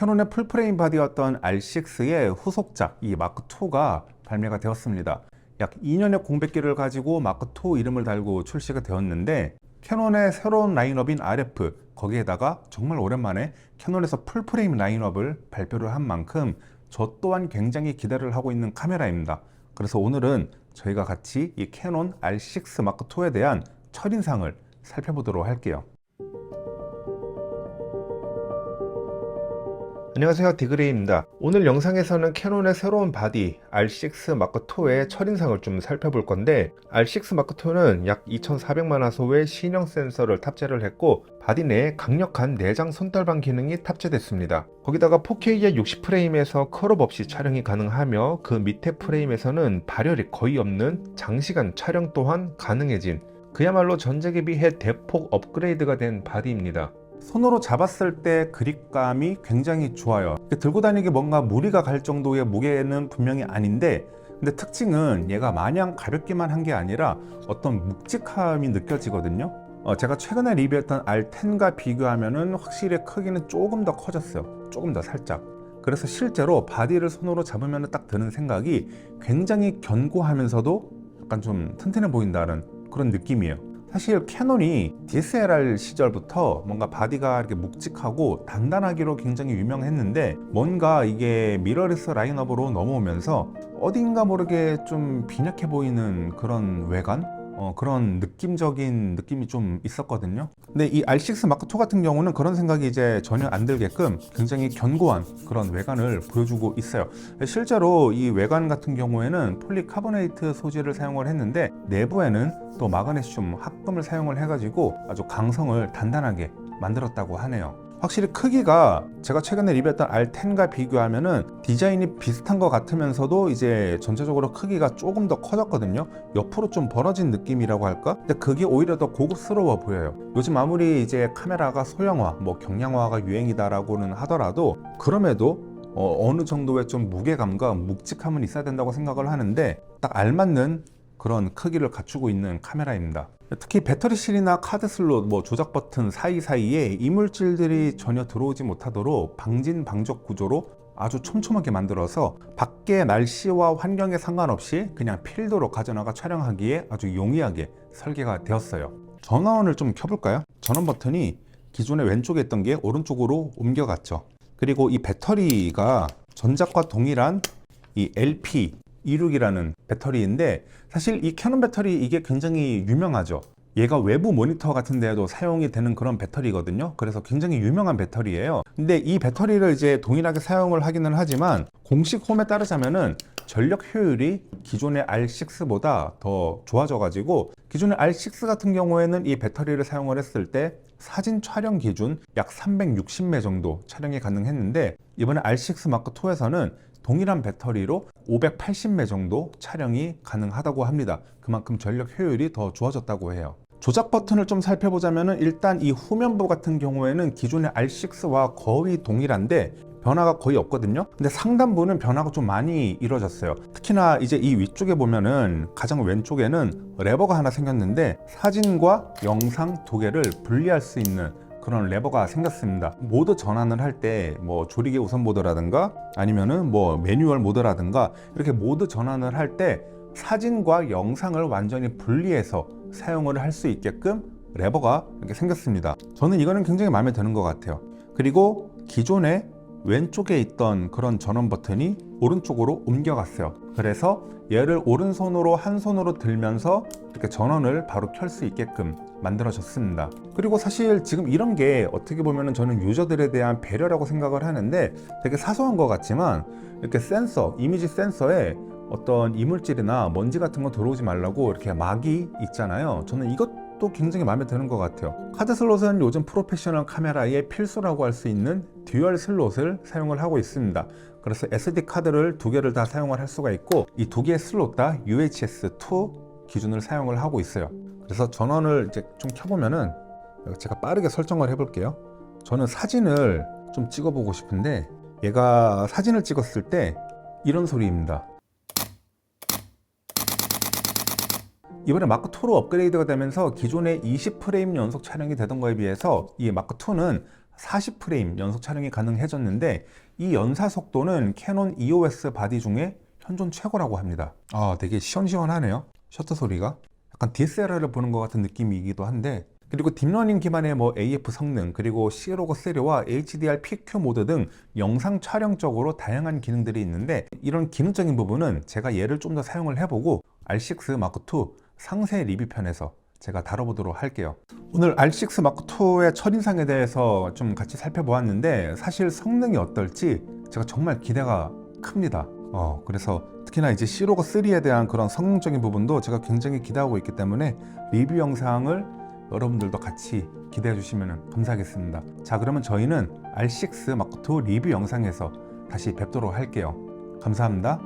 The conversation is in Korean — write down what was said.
캐논의 풀프레임 바디였던 R6의 후속작 이 마크2가 발매가 되었습니다. 약 2년의 공백기를 가지고 마크2 이름을 달고 출시가 되었는데 캐논의 새로운 라인업인 RF 거기에다가 정말 오랜만에 캐논에서 풀프레임 라인업을 발표를 한 만큼 저 또한 굉장히 기대를 하고 있는 카메라입니다. 그래서 오늘은 저희가 같이 이 캐논 R6 마크2에 대한 첫인상을 살펴보도록 할게요. 안녕하세요 디그레이입니다. 오늘 영상에서는 캐논의 새로운 바디 R6 마크2의 첫인상을 좀 살펴볼 건데 R6 마크2는 약 2400만 화소의 신형 센서를 탑재를 했고 바디 내에 강력한 내장 손떨방 기능이 탑재됐습니다. 거기다가 4K의 60프레임에서 컬업 없이 촬영이 가능하며 그 밑에 프레임에서는 발열이 거의 없는 장시간 촬영 또한 가능해진 그야말로 전작에 비해 대폭 업그레이드가 된 바디입니다 손으로 잡았을 때 그립감이 굉장히 좋아요. 들고 다니기 뭔가 무리가 갈 정도의 무게는 분명히 아닌데 근데 특징은 얘가 마냥 가볍기만 한 게 아니라 어떤 묵직함이 느껴지거든요. 어, 제가 최근에 리뷰했던 R10과 비교하면 은 확실히 크기는 조금 더 커졌어요. 조금 더 살짝. 그래서 실제로 바디를 손으로 잡으면 딱 드는 생각이 굉장히 견고하면서도 약간 좀 튼튼해 보인다는 그런 느낌이에요. 사실 캐논이 DSLR 시절부터 뭔가 바디가 이렇게 묵직하고 단단하기로 굉장히 유명했는데 뭔가 이게 미러리스 라인업으로 넘어오면서 어딘가 모르게 좀 빈약해 보이는 그런 외관? 어, 그런 느낌적인 느낌이 좀 있었거든요. 근데 이 R6 마크 2 같은 경우는 그런 생각이 이제 전혀 안 들게끔 굉장히 견고한 그런 외관을 보여주고 있어요. 실제로 이 외관 같은 경우에는 폴리카보네이트 소재를 사용을 했는데 내부에는 또 마그네슘 합금을 사용을 해가지고 아주 강성을 단단하게 만들었다고 하네요. 확실히 크기가 제가 최근에 리뷰했던 R10과 비교하면은 디자인이 비슷한 것 같으면서도 이제 전체적으로 크기가 조금 더 커졌거든요. 옆으로 좀 벌어진 느낌이라고 할까? 근데 그게 오히려 더 고급스러워 보여요. 요즘 아무리 이제 카메라가 소형화, 뭐 경량화가 유행이다라고는 하더라도 그럼에도 어, 느 정도의 좀 무게감과 묵직함은 있어야 된다고 생각을 하는데 딱 알맞는 그런 크기를 갖추고 있는 카메라입니다. 특히 배터리실이나 카드 슬롯, 뭐 조작 버튼 사이사이에 이물질들이 전혀 들어오지 못하도록 방진 방적 구조로 아주 촘촘하게 만들어서 밖의 날씨와 환경에 상관없이 그냥 필드로 가져나가 촬영하기에 아주 용이하게 설계가 되었어요. 전원을 좀 켜볼까요? 전원 버튼이 기존에 왼쪽에 있던 게 오른쪽으로 옮겨갔죠. 그리고 이 배터리가 전작과 동일한 이 LP 26이라는 배터리인데 사실 이 캐논 배터리 이게 굉장히 유명하죠. 얘가 외부 모니터 같은 데에도 사용이 되는 그런 배터리거든요. 그래서 굉장히 유명한 배터리예요. 근데 이 배터리를 이제 동일하게 사용을 하기는 하지만 공식 홈에 따르자면은 전력 효율이 기존의 R6보다 더 좋아져 가지고 기존의 R6 같은 경우에는 이 배터리를 사용을 했을 때 사진 촬영 기준 약 360매 정도 촬영이 가능했는데 이번에 R6 마크 2에서는 동일한 배터리로 580매 정도 촬영이 가능하다고 합니다. 그만큼 전력 효율이 더 좋아졌다고 해요. 조작 버튼을 좀 살펴보자면 일단 이 후면부 같은 경우에는 기존의 R6와 거의 동일한데 변화가 거의 없거든요. 근데 상단부는 변화가 좀 많이 이루어졌어요. 특히나 이제 이 위쪽에 보면은 가장 왼쪽에는 레버가 하나 생겼는데 사진과 영상 두 개를 분리할 수 있는 그런 레버가 생겼습니다. 모드 전환을 할 때 뭐 조리개 우선 모드라든가 아니면은 뭐 매뉴얼 모드라든가 이렇게 모드 전환을 할 때 사진과 영상을 완전히 분리해서 사용을 할 수 있게끔 레버가 이렇게 생겼습니다. 저는 이거는 굉장히 마음에 드는 것 같아요. 그리고 기존에 왼쪽에 있던 그런 전원 버튼이 오른쪽으로 옮겨갔어요. 그래서 얘를 오른손으로 한 손으로 들면서 이렇게 전원을 바로 켤 수 있게끔 만들어졌습니다. 그리고 사실 지금 이런 게 어떻게 보면 저는 유저들에 대한 배려라고 생각을 하는데 되게 사소한 것 같지만 이렇게 센서, 이미지 센서에 어떤 이물질이나 먼지 같은 거 들어오지 말라고 이렇게 막이 있잖아요. 저는 이것도 굉장히 마음에 드는 것 같아요. 카드 슬롯은 요즘 프로페셔널 카메라의 필수라고 할 수 있는 듀얼 슬롯을 사용을 하고 있습니다. 그래서 SD 카드를 두 개를 다 사용을 할 수가 있고 이 두 개의 슬롯 다 UHS-2 기준을 사용을 하고 있어요. 그래서 전원을 이제 좀 켜보면은 제가 빠르게 설정을 해볼게요. 저는 사진을 좀 찍어보고 싶은데 얘가 사진을 찍었을 때 이런 소리입니다. 이번에 마크2로 업그레이드가 되면서 기존의 20프레임 연속 촬영이 되던 거에 비해서 이 마크2는 40프레임 연속 촬영이 가능해졌는데 이 연사 속도는 캐논 EOS 바디 중에 현존 최고라고 합니다. 아, 되게 시원시원하네요. 셔터 소리가. 약간 DSLR을 보는 것 같은 느낌이기도 한데 그리고 딥러닝 기반의 뭐 AF 성능 그리고 C로그 3와 HDR PQ 모드 등 영상 촬영적으로 다양한 기능들이 있는데 이런 기능적인 부분은 제가 얘를 좀 더 사용을 해보고 R6 Mark II 상세 리뷰 편에서 제가 다뤄보도록 할게요. 오늘 R6 Mark II의 첫인상에 대해서 좀 같이 살펴보았는데 사실 성능이 어떨지 제가 정말 기대가 큽니다. 어, 그래서 특히나 이제 C로그 3에 대한 그런 성능적인 부분도 제가 굉장히 기대하고 있기 때문에 리뷰 영상을 여러분들도 같이 기대해 주시면 감사하겠습니다. 자, 그러면 저희는 R6 Mark II 리뷰 영상에서 다시 뵙도록 할게요. 감사합니다.